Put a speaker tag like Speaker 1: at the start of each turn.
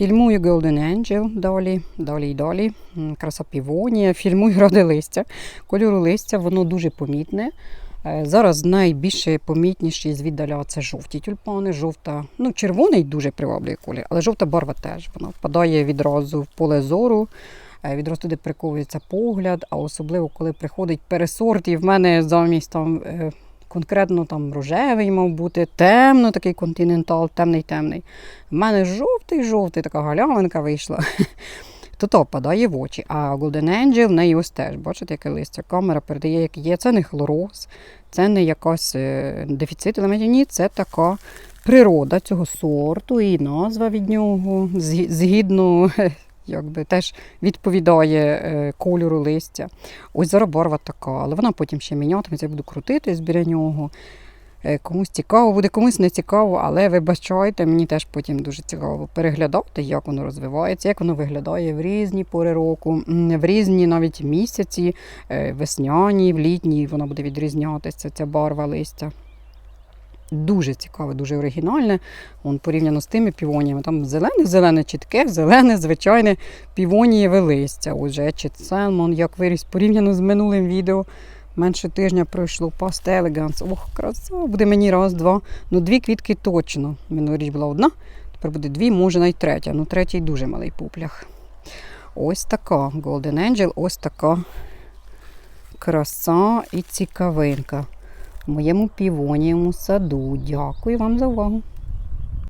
Speaker 1: Фільмую Golden Angel далі, далі і далі. Краса півонія, фільмую ради листя. Кольору листя, воно дуже помітне. Е, Зараз найбільше помітніші звіддаля це жовті тюльпани, жовта, ну червоний дуже приваблює колір, але жовта барва теж. Вона впадає відразу в поле зору, е, відразу туди приковується погляд, а особливо коли приходить пересорт, і в мене замість там е, конкретно там рожевий мав бути, темно такий континентал, темний темний. В мене жовтий-жовтий, така галявинка вийшла. То то впадає в очі. А Golden Angel в неї ось теж, бачите, яке листя. Камера передає, як є. Це не хлороз, це не якась е, дефіцит елементів. Ні, це така природа цього сорту і назва від нього згідно. Якби теж відповідає е, кольору листя. Ось зараз барва така, але вона потім ще мінятиметься, я буду крутитись біля нього. Е, Комусь цікаво буде, комусь не цікаво, але вибачайте, мені теж потім дуже цікаво переглядати, як воно розвивається, як воно виглядає в різні пори року, в різні навіть місяці, е, весняні, в літні вона буде відрізнятися, ця барва листя. Дуже цікаве, дуже оригінальне. Вон порівняно з тими півоніями. Там зелене, зелене, чітке, зелене, звичайне півонієве листя. Отже, чи Селмон, як виріс порівняно з минулим відео. Менше тижня пройшло Past Elegance. Ох, краса, буде мені раз, два. Ну, дві квітки точно. Минулоріч була одна, тепер буде дві, може навіть третя. Ну, третій дуже малий пуплях. Ось така Golden Angel, ось така краса і цікавинка моєму півонієму саду. Дякую вам за увагу.